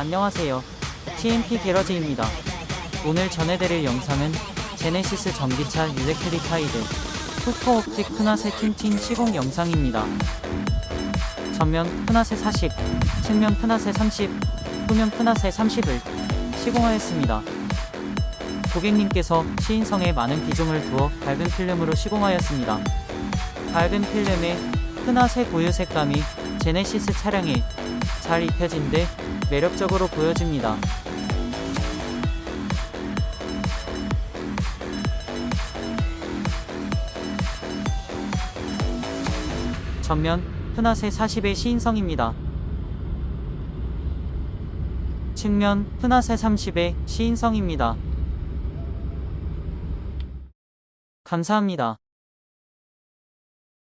안녕하세요. TMP 게러지입니다. 오늘 전해드릴 영상은 제네시스 전기차 일렉트리카이드 후퍼 옵틱 푸나세 틴팅 시공 영상입니다. 전면 푸나세 40, 측면 푸나세 30, 후면 푸나세 30을 시공하였습니다. 고객님께서 시인성에 많은 비중을 두어 밝은 필름으로 시공하였습니다. 밝은 필름에 푸나세 고유 색감이 제네시스 차량에 잘 입혀진 데 매력적으로 보여집니다. 전면 푸나세 40의 시인성입니다. 측면 푸나세 30의 시인성입니다. 감사합니다.